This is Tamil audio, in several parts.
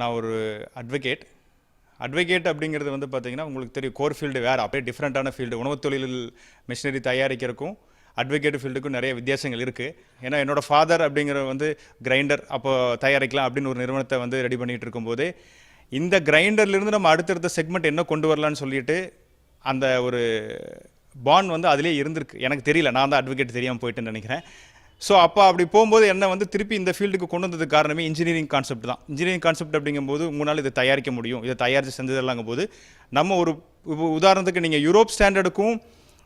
நான் ஒரு அட்வொகேட் அட்வொகேட் அப்படிங்கிறது வந்து பார்த்தீங்கன்னா உங்களுக்கு தெரியும் கோர் ஃபீல்டு வேறு. அப்படியே டிஃப்ரெண்ட்டான ஃபீல்டு உணவுத் தொழிலில் மிஷினரி தயாரிக்கிறதுக்கும் அட்வொகேட் ஃபீல்டுக்கும் நிறைய வித்தியாசங்கள் இருக்குது ஏன்னா என்னோடய ஃபாதர் அப்படிங்கிற வந்து கிரைண்டர் அப்போ தயாரிக்கலாம் அப்படின்னு ஒரு நிறுவனத்தை வந்து ரெடி பண்ணிகிட்டு இருக்கும்போது இந்த கிரைண்டர்லேருந்து நம்ம அடுத்தடுத்த செக்மெண்ட் என்ன கொண்டு வரலான்னு சொல்லிட்டு அந்த ஒரு பாண்ட் வந்து அதிலே இருந்திருக்கு. எனக்கு தெரியல. நான் தான் அட்வொகேட் தெரியாமல் போயிட்டுன்னு நினைக்கிறேன். ஸோ அப்போ அப்படி போகும்போது என்ன வந்து திருப்பி இந்த ஃபீல்டுக்கு கொண்டு வந்ததுக்கு காரணமே இன்ஜினியரிங் கான்செப்ட் தான். இன்ஜினியரிங் கான்செப்ட் அப்படிங்கும்போது உங்களால் இதை தயாரிக்க முடியும். இதை தயாரித்து செஞ்சதெல்லாங்கும் போது நம்ம ஒரு உதாரணத்துக்கு நீங்கள் யூரோப் ஸ்டாண்டர்டுக்கும்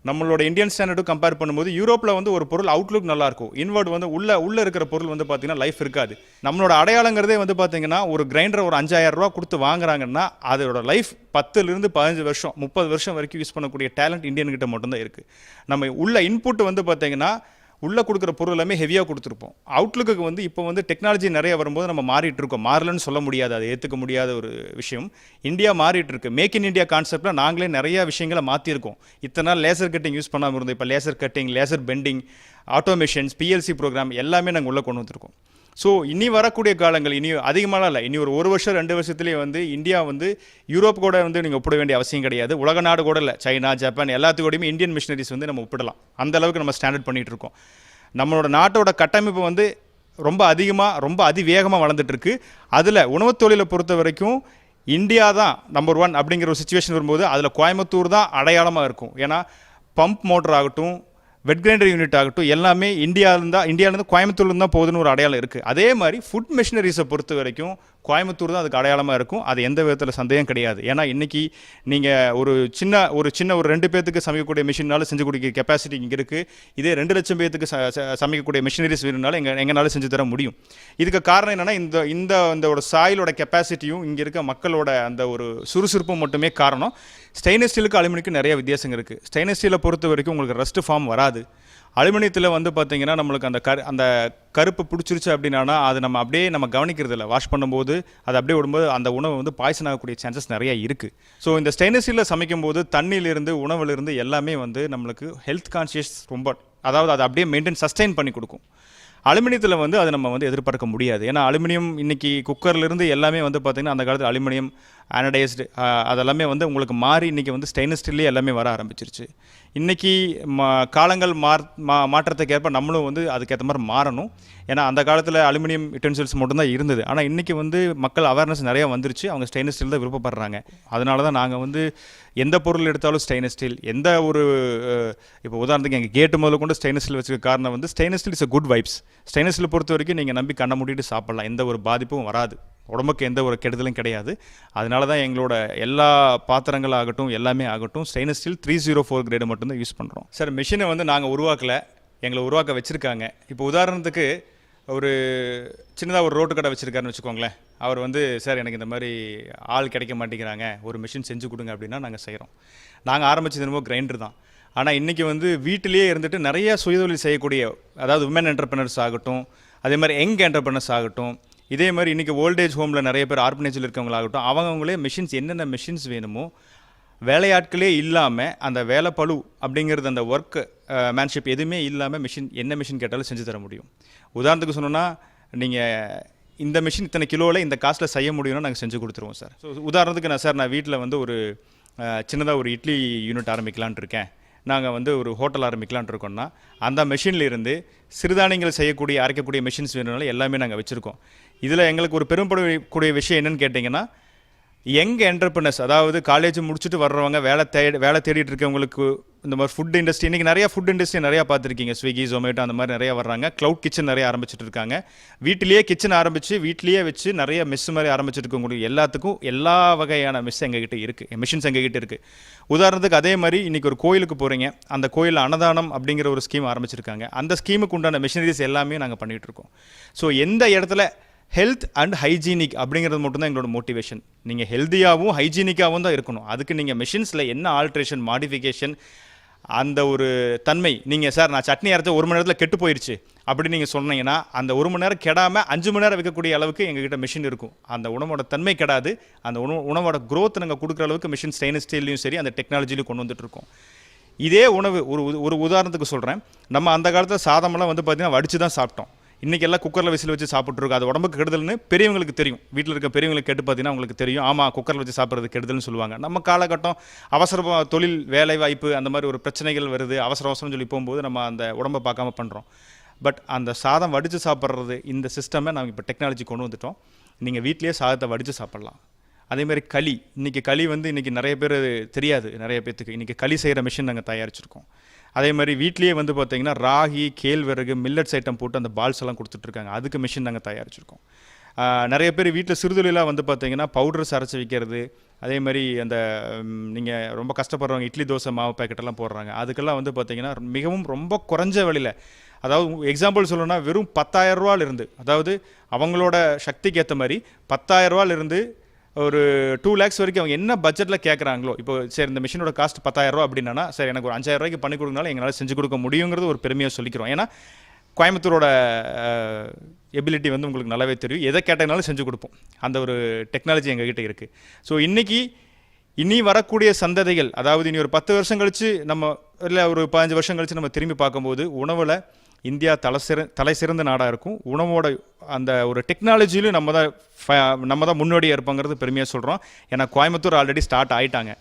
நம்மளோட இந்தியன் ஸ்டாண்டர்டும் கம்பேர் பண்ணும்போது யூரோப்பில் வந்து ஒரு பொருள் அவுட்லுக் நல்லாயிருக்கும் இன்வெர்ட் வந்து உள்ளே உள்ளே இருக்கிற பொருள் வந்து பார்த்திங்கன்னா லைஃப் இருக்காது. நம்மளோட அடையாளங்கிறதே வந்து பார்த்தீங்கன்னா ஒரு கிரைண்டர் ஒரு அஞ்சாயிரம் ரூபா கொடுத்து வாங்குறாங்கன்னா அதோட லைஃப் பத்துலேருந்து பதினஞ்சு வருஷம் முப்பது வருஷம் வரைக்கும் யூஸ் பண்ணக்கூடிய டேலண்ட் இந்தியன்கிட்ட மட்டும்தான் இருக்குது நம்ம உள்ள இன்புட் வந்து பார்த்திங்கன்னா உள்ளே கொடுக்குற பொருள் எல்லாமே ஹெவியாக கொடுத்துருப்போம். அவுட்லுக்கு வந்து இப்போ வந்து டெக்னாலஜி நிறைய வரும்போது நம்ம மாறிட்டு இருக்கோம். மாறலன்னு சொல்ல முடியாது. அதை ஏற்றுக்க முடியாத ஒரு விஷயம். இந்தியா மாறிட்டு இருக்கு. மேக் இன் இந்தியா கான்செப்டில் நாங்களே நிறையா விஷயங்களை மாற்றிருக்கோம் இத்தனை நாள் லேசர் கட்டிங் யூஸ் பண்ணாமல் இருந்தோம். இப்போ laser cutting laser bending automations PLC program எல்லாமே நாங்கள் உள்ளே கொண்டு வந்திருக்கோம். ஸோ இனி வரக்கூடிய காலங்கள் இனி அதிகமாக இல்லை. இனி ஒரு ஒரு வருஷம் ரெண்டு வருஷத்துலேயே வந்து இந்தியா வந்து யூரோப் கூட வந்து நீங்கள் ஒப்பிட வேண்டிய அவசியம் கிடையாது. உலக நாடு கூட இல்லை. சைனா ஜப்பான் எல்லாத்துக்கூடையுமே இந்தியன் மிஷினரிஸ் வந்து நம்ம ஒப்பிடலாம். அந்த அளவுக்கு நம்ம ஸ்டாண்டர்ட் பண்ணிகிட்டு இருக்கோம். நம்மளோட நாட்டோட கட்டமைப்பு வந்து ரொம்ப அதிகமாக ரொம்ப அதிவேகமாக வளர்ந்துட்டுருக்கு. அதில் உணவுத் தொழிலை பொறுத்த வரைக்கும் இந்தியா தான் நம்பர் ஒன் அப்படிங்கிற ஒரு சுச்சுவேஷன் வரும்போது அதில் கோயம்புத்தூர் தான் அடையாளமாக இருக்கும். ஏன்னா பம்ப் மோட்டர் ஆகட்டும் வெட் கிரைண்டர் யூனிட் ஆகட்டும் எல்லாமே இந்தியாவிலேருந்து இந்தியாவிலேருந்து கோயம்புத்தூர்லேருந்து தான் போகுதுன்னு ஒரு அடையாளம் இருக்குது அதே மாதிரி ஃபுட் மிஷினரிஸை பொறுத்த வரைக்கும் கோயம்புத்தூர் தான் அதுக்கு அடையாளமாக இருக்கும். அது எந்த விதத்தில் சந்தேகம் கிடையாது. ஏன்னா இன்றைக்கி நீங்கள் ஒரு சின்ன ஒரு சின்ன ஒரு ரெண்டு பேத்துக்கு சமைக்கக்கூடிய மிஷினாலும் செஞ்சு கொடுக்க கெப்பாசிட்டி இங்கே இருக்குது இதே ரெண்டு லட்சம் பேத்துக்கு ச- ச- சமைக்கக்கூடிய மிஷினரிஸ் வேணும்னாலும் எங்கள் எங்களால் செஞ்சு தர முடியும். இதுக்கு காரணம் என்னென்னா இந்த இந்த இந்த ஒரு சாயிலோட கெப்பாசிட்டியும் இங்கே இருக்க மக்களோட அந்த ஒரு சுறுசுறுப்பும் மட்டுமே காரணம். ஸ்டெயின்லெஸ் ஸ்டீலுக்கு அலுமினிக்கும் நிறைய வித்தியாசம் இருக்குது ஸ்டெயின்லெஸ் ஸ்டீலை பொறுத்த வரைக்கும் உங்களுக்கு ரஸ்ட் ஃபார்ம் வராது. அலுமினியத்தில் வந்து பார்த்திங்கன்னா நம்மளுக்கு அந்த கரு அந்த கருப்பு பிடிச்சிருச்சு அப்படின்னா அது நம்ம அப்படியே நம்ம கவனிக்கிறது இல்லை வாஷ் பண்ணும்போது அது அப்படியே விடும்போது அந்த உணவு வந்து பாய்சன் ஆகக்கூடிய சான்சஸ் நிறையா இருக்குது ஸோ இந்த ஸ்டெயின்லெஸ் ஸ்டீலில் சமைக்கும்போது தண்ணியிலிருந்து உணவுலேருந்து எல்லாமே வந்து நம்மளுக்கு ஹெல்த் கான்ஷியஸ் ரொம்ப அதாவது அதை அப்படியே மெயின்டைன் சஸ்டெயின் பண்ணி கொடுக்கும். அலுமினியத்தில் வந்து அதை நம்ம வந்து எதிர்பார்க்க முடியாது. ஏன்னா அலுமினியம் இன்றைக்கி குக்கர்லேருந்து எல்லாமே வந்து பார்த்திங்கன்னா அந்த காலத்தில் அலுமினியம் ஆனடைஸ்டு அதெல்லாமே வந்து உங்களுக்கு மாறி இன்றைக்கி வந்து ஸ்டெயின்லெஸ் ஸ்டீல்லே எல்லாமே வர ஆரம்பிச்சிருச்சு. இன்றைக்கி மா காலங்கள் மாற் மா மாற்றத்துக்கு ஏற்ப நம்மளும் வந்து அதுக்கேற்ற மாதிரி மாறணும். ஏன்னா அந்த காலத்தில் அலுமினியம் யுட்டென்சில்ஸ் மட்டும்தான் இருந்தது. ஆனால் இன்றைக்கி வந்து மக்கள் அவேர்னஸ் நிறையா வந்துருச்சு. அவங்க ஸ்டெயின்லெஸ் ஸ்டீல் தான் விருப்பப்படுறாங்க. அதனால தான் நாங்கள் வந்து எந்த பொருள் எடுத்தாலும் ஸ்டெயின்லெஸ் ஸ்டீல் எந்த ஒரு இப்போ உதாரணத்துக்கு எங்கள் கேட்டு முதல்ல கொண்டு ஸ்டெயின்லெஸ் ஸ்டீல் வச்சுக்க காரணம் வந்து stainless steel is good vibes stainless steel பொறுத்த வரைக்கும் நீங்கள் நம்பி கண்ணை மூடிட்டு சாப்பிட்லாம். எந்த ஒரு பாதிப்பும் வராது. உடம்புக்கு எந்த ஒரு கெடுதலும் கிடையாது. அதனால தான் எங்களோட எல்லா பாத்திரங்கள் ஆகட்டும் எல்லாமே ஆகட்டும் stainless steel three zero four grade மட்டும்தான் யூஸ் பண்ணுறோம் சார் மிஷினை வந்து நாங்கள் உருவாக்கல. எங்களை உருவாக்க வச்சுருக்காங்க. இப்போ உதாரணத்துக்கு ஒரு சின்னதாக ஒரு ரோட்டு கடை வச்சுருக்காருன்னு வச்சுக்கோங்களேன். அவர் வந்து சார் எனக்கு இந்த மாதிரி ஆள் கிடைக்க மாட்டேங்கிறாங்க. ஒரு மிஷின் செஞ்சு கொடுங்க அப்படின்னா நாங்கள் செய்கிறோம் நாங்கள் ஆரம்பிச்சது என்னமோ கிரைண்டர் தான். ஆனால் இன்றைக்கி வந்து வீட்டிலேயே இருந்துட்டு நிறைய சுயதொழில் செய்யக்கூடிய அதாவது உமன் என்டர்பிரினர்ஸ் ஆகட்டும் அதே மாதிரி யங் என்டர்பிரினர்ஸ் ஆகட்டும் இதே மாதிரி இன்றைக்கி ஓல்டேஜ் ஹோமில் நிறைய பேர் ஆர்பனேஜில் இருக்கவங்களாகட்டும் அவங்கவுங்களே மிஷின்ஸ் என்னென்ன மிஷின்ஸ் வேணுமோ வேலையாட்களே இல்லாமல் அந்த வேலை பழு அப்படிங்கிறது அந்த ஒர்க் மேன்ஷிப் எதுவுமே இல்லாமல் மிஷின் என்ன மிஷின் கேட்டாலும் செஞ்சு தர முடியும். உதாரணத்துக்கு சொன்னோன்னா நீங்கள் இந்த மிஷின் இத்தனை கிலோவில் இந்த காஸ்ட்டில் செய்ய முடியும்னா நாங்கள் செஞ்சு கொடுத்துருவோம் சார். ஸோ உதாரணத்துக்கு நான் சார் நான் வீட்டில் வந்து ஒரு சின்னதாக ஒரு இட்லி யூனிட் ஆரம்பிக்கலான்ட்டு இருக்கேன். நாங்கள் வந்து ஒரு ஹோட்டல் ஆரம்பிக்கலான்ட்டு இருக்கோம்னா அந்த மெஷின்ல இருந்து சிறுதானியங்கள் செய்யக்கூடிய அரைக்கக்கூடிய மிஷின்ஸ் வேணும்னாலும் எல்லாமே நாங்கள் வச்சுருக்கோம். இதில் எங்களுக்கு ஒரு பெரும்படக்கூடிய விஷயம் என்னென்னு கேட்டிங்கன்னா யங் என்டர்பிரினர்ஸ் அதாவது காலேஜ் முடிச்சுட்டு வர்றவங்க வேலை தேடி வேலை தேடிட்டு இருக்கவங்களுக்கு இந்த மாதிரி ஃபுட் இண்டஸ்ட்ரி இன்றைக்கி நிறையா ஃபுட் இண்டஸ்ட்ரி நிறையா பார்த்துருக்கீங்க. ஸ்விக்கி ஜொமேட்டோ அந்த மாதிரி நிறையா வர்றாங்க. க்ளவுட் கிச்சன் நிறைய ஆரம்பிச்சிட்டு இருக்காங்க. வீட்டிலேயே கிச்சன் ஆரம்பித்து வீட்டிலேயே வச்சு நிறைய மிஸ் மாதிரி ஆரம்பிச்சிட்டு இருக்கவங்களுக்கு எல்லாத்துக்கும் எல்லா வகையான மிஸ் எங்ககிட்ட இருக்குது மிஷின்ஸ் எங்ககிட்ட இருக்குது உதாரணத்துக்கு அதே மாதிரி இன்றைக்கி ஒரு கோயிலுக்கு போகிறீங்க அந்த கோயிலில் அன்னதானம் அப்படிங்கிற ஒரு ஸ்கீம் ஆரம்பிச்சிருக்காங்க. அந்த ஸ்கீமுக்கு உண்டான மிஷினரிஸ் எல்லாமே நாங்கள் பண்ணிகிட்ருக்கோம் ஸோ எந்த இடத்துல ஹெல்த் அண்ட் ஹைஜீனிக் அப்படிங்கிறது மட்டும்தான் எங்களோட மோட்டிவேஷன் நீங்கள் ஹெல்த்தியாகவும் ஹைஜீனிக்காகவும் தான் இருக்கணும். அதுக்கு நீங்கள் மிஷின்ஸில் என்ன ஆல்ட்ரேஷன் மாடிஃபிகேஷன் அந்த ஒரு தன்மை? நீங்கள் சார் நான் சட்னி அரைச்ச ஒரு மணி நேரத்தில் கெட்டு போயிடுச்சு அப்படி நீங்கள் சொன்னீங்கன்னா அந்த ஒரு மணி நேரம் கெடாமல் அஞ்சு மணி நேரம் வைக்கக்கூடிய அளவுக்கு எங்ககிட்ட மிஷின் இருக்கும். அந்த உணவோட தன்மை கெடாது. அந்த உணவு உணவோட க்ரோத் நாங்கள் கொடுக்குற அளவுக்கு மிஷின் ஸ்டெயின்லெஸ் ஸ்டீல்லையும் சரி அந்த டெக்னாலஜிலையும் கொண்டு வந்துட்டுருக்கோம் இதே உணவு ஒரு ஒரு உதாரணத்துக்கு சொல்கிறேன் நம்ம அந்த காலத்தில் சாதமெல்லாம் வந்து பார்த்திங்கன்னா வடித்து தான் சாப்பிட்டோம். இன்றைக்கி எல்லாம் குக்கரில் விசில் வச்சு சாப்பிட்ருக்கோம் அது உடம்புக்கு கெடுதல்னு பெரியவங்களுக்கு தெரியும். வீட்டில் இருக்க பெரியவங்களுக்கு கேட்டு பார்த்தீங்கன்னா உங்களுக்கு தெரியும். ஆமாம் குக்கரில் வச்சு சாப்பிட்றது கெடுதல்னு சொல்லுவாங்க. நம்ம காலகட்டம் அவசர தொழில் வேலை வாய்ப்பு அந்த மாதிரி ஒரு பிரச்சனைகள் வருது. அவசர அவசரம் சொல்லி போகும்போது நம்ம அந்த உடம்பை பார்க்காம பண்ணுறோம் பட் அந்த சாதம் வடித்து சாப்பிட்றது இந்த சிஸ்டமை நாங்கள் இப்போ டெக்னாலஜி கொண்டு வந்துட்டோம். நீங்கள் வீட்டிலேயே சாதத்தை வடித்து சாப்பிட்லாம். அதேமாதிரி களி. இன்றைக்கி களி வந்து இன்றைக்கி நிறைய பேர் தெரியாது. நிறைய பேர்த்துக்கு இன்றைக்கி களி செய்கிற மிஷின் நாங்கள் தயாரிச்சிருக்கோம். அதே மாதிரி வீட்லேயே வந்து பார்த்தீங்கன்னா ராகி கேழ்வரகு மில்லட்ஸ் ஐட்டம் போட்டு அந்த பால்ஸ் எல்லாம் கொடுத்துட்ருக்காங்க. அதுக்கு மிஷின் நாங்கள் தயாரிச்சிருக்கோம். நிறைய பேர் வீட்டில் சிறுதொழிலாக வந்து பார்த்தீங்கன்னா பவுடர்ஸ் அரைச்சி வைக்கிறது. அதே மாதிரி அந்த நீங்கள் ரொம்ப கஷ்டப்படுறவங்க இட்லி தோசை மாவு பாக்கெட்டெல்லாம் போடுறாங்க. அதுக்கெல்லாம் வந்து பார்த்தீங்கன்னா மிகவும் ரொம்ப குறைஞ்ச விலையில் அதாவது எக்ஸாம்பிள் சொல்லணும்னா வெறும் 10000 ரூபாயில இருந்து அதாவது அவங்களோட சக்திக்கு ஏற்ற மாதிரி 10000 ரூபாயில இருந்து ஒரு டூ லேக்ஸ் வரைக்கும் அவங்க என்ன பட்ஜெட்டில் கேட்குறாங்களோ இப்போ சரி இந்த மிஷினோட காஸ்ட் பத்தாயிரரூவா அப்படின்னா சரி எனக்கு ஒரு அஞ்சாயிரம் ரூபாய்க்கு பண்ணி கொடுங்கனாலும் எங்களால் செஞ்சு கொடுக்க முடியுங்கிறது ஒரு பெருமையாக சொல்லிக்கிறோம். ஏன்னா கோயம்புத்தூரோட எபிலிட்டி வந்து உங்களுக்கு நல்லாவே தெரியும். எதை கேட்டதுனாலும் செஞ்சு கொடுப்போம். அந்த ஒரு டெக்னாலஜி எங்ககிட்ட இருக்குது ஸோ இன்றைக்கி இனி வரக்கூடிய சந்ததிகள் அதாவது இனி ஒரு பத்து வருஷம் கழித்து நம்ம இல்லை ஒரு பதினஞ்சு வருஷம் கழித்து நம்ம திரும்பி பார்க்கும்போது உணவில் இந்தியா தலை சிற தலை சிறந்த நாடாக இருக்கும். உணவோட அந்த ஒரு டெக்னாலஜிலையும் நம்ம தான் ஃப- நம்ம தான் முன்னோடியாக இருப்போங்கிறது பெருமையாக சொல்கிறோம் ஏன்னா கோயம்புத்தூர் ஆல்ரெடி ஸ்டார்ட் ஆகிட்டாங்க